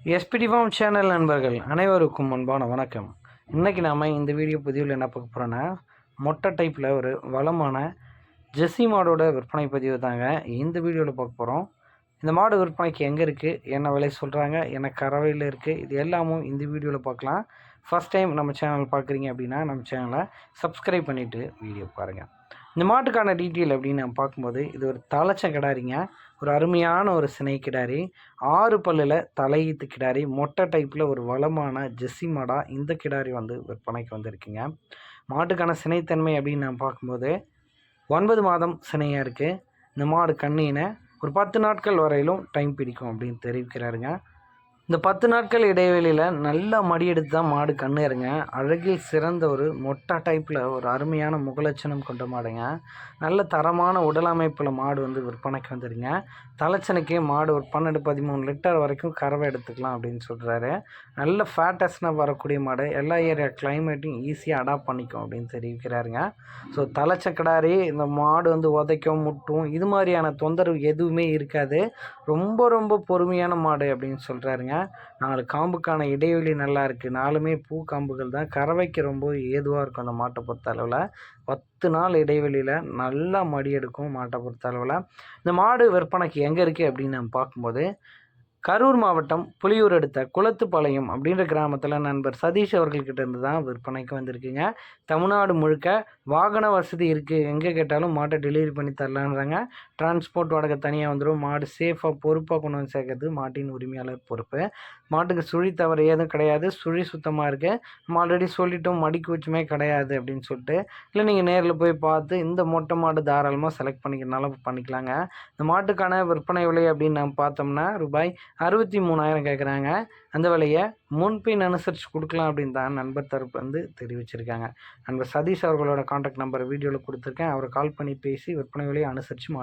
எஸ்பிடிஃபார்ம் channel நண்பர்கள் அனைவருக்கும் அன்பான வணக்கம். இன்றைக்கி நாம் இந்த வீடியோ பதிவில் என்ன பார்க்க போகிறோன்னா மொட்டை டைப்பில் ஒரு வளமான ஜெஸ்ஸி மாடோட விற்பனை பதிவு தாங்க இந்த வீடியோவில் பார்க்க போகிறோம் இந்த மாடு விற்பனைக்கு எங்கே இருக்குது என்ன விலை சொல்கிறாங்க என்ன கறவையில் இருக்குது இது எல்லாமும் இந்த வீடியோவில் பார்க்கலாம். ஃபஸ்ட் டைம் நம்ம சேனல் பார்க்குறீங்க அப்படின்னா நம்ம சேனலை சப்ஸ்கிரைப் பண்ணிவிட்டு வீடியோ பாருங்கள் இந்த மாட்டுக்கான டீட்டெயில் அப்படின்னு நான் பார்க்கும்போது இது ஒரு தலைச்ச கிடாரிங்க. ஒரு அருமையான ஒரு சினை கிடாரி. ஆறு பல்லில் தலையீத்து கிடாரி. மொட்டை டைப்பில் ஒரு வளமான ஜெஸ்ஸி மாடாக இந்த கிடாரி வந்து விற்பனைக்கு வந்திருக்குங்க. மாட்டுக்கான சினைத்தன்மை அப்படின்னு நான் பார்க்கும்போது ஒன்பது மாதம் சினையாக இருக்குது இந்த மாடு கண்ணினை ஒரு பத்து நாட்கள் வரையிலும் டைம் பிடிக்கும் அப்படின்னு தெரிவிக்கிறாருங்க. இந்த பத்து நாட்கள் இடைவெளியில் நல்லா மடி எடுத்து தான் மாடு கண்ணுறங்க அழகில் சிறந்த ஒரு மொட்டை டைப்பில் ஒரு அருமையான முகலட்சணம் கொண்ட மாடுங்க. நல்ல தரமான உடல் அமைப்பில் மாடு வந்து விற்பனைக்கு வந்துடுங்க தலைச்சனைக்கே மாடு ஒரு பன்னெண்டு பதிமூணு லிட்டர் வரைக்கும் கறவை எடுத்துக்கலாம் அப்படின்னு சொல்கிறாரு நல்ல ஃபேட்டஸ்னாக வரக்கூடிய மாடு. எல்லா ஏரியா கிளைமேட்டும் ஈஸியாக அடாப்ட் பண்ணிக்கும் அப்படின்னு தெரிவிக்கிறாருங்க. ஸோ தலைச்சக்கடாரி இந்த மாடு வந்து உதைக்கும் முட்டும் இது மாதிரியான தொந்தரவு எதுவுமே இருக்காது. ரொம்ப ரொம்ப பொறுமையான மாடு அப்படின்னு சொல்கிறாருங்க நாலு காம்புக்கான இடைவெளி நல்லா இருக்குது நாலுமே பூ காம்புகள் தான். கறவைக்கு ரொம்ப ஏதுவாக இருக்கும் அந்த மாட்டை பொறுத்த அளவில். பத்து நாள் இடைவெளியில் நல்லா மடி எடுக்கும் மாட்டை பொறுத்த அளவில். இந்த மாடு விற்பனைக்கு எங்கே இருக்குது அப்படின்னு நம்ம பார்க்கும்போது கரூர் மாவட்டம் புலியூர் அடுத்த குளத்துப்பாளையம் அப்படின்ற கிராமத்தில் நண்பர் சதீஷ் அவர்கள்கிட்ட இருந்து தான் விற்பனைக்கு வந்திருக்குங்க. தமிழ்நாடு முழுக்க வாகன வசதி இருக்குது எங்கே கேட்டாலும் மாட்டை டெலிவரி பண்ணி தரலான்றாங்க டிரான்ஸ்போர்ட் வாடகை தனியாக வந்துடும் மாடு சேஃபாக பொறுப்பாக கொண்டு வந்து சேர்க்கறது மாட்டின் உரிமையாளர் பொறுப்பு. மாட்டுக்கு சுழி தவறு ஏதும் கிடையாது. சுழி சுத்தமாக இருக்குது நம்ம ஆல்ரெடி சொல்லிட்டோம் மடிக்கு வச்சுமே கிடையாது அப்படின்னு சொல்லிட்டு. இல்லை நீங்கள் நேரில் போய் பார்த்து இந்த மொட்டை மாடு தாராளமாக செலக்ட் பண்ணிக்கிறனால பண்ணிக்கலாங்க. இந்த மாட்டுக்கான விற்பனை விலை அப்படின்னு நம்ம பார்த்தோம்னா ரூபாய் அறுபத்தி மூணாயிரம் கேட்குறாங்க அந்த விலையை முன்பின் அனுசரித்து கொடுக்கலாம் அப்படின்னு தான் நண்பர் தரப்பு வந்து தெரிவிச்சிருக்காங்க. நண்பர் சதீஷ் அவர்களோட காண்டாக்ட் நம்பர் வீடியோவில் கொடுத்துருக்கேன். அவரை கால் பண்ணி பேசி விற்பனை விலையை அனுசரித்து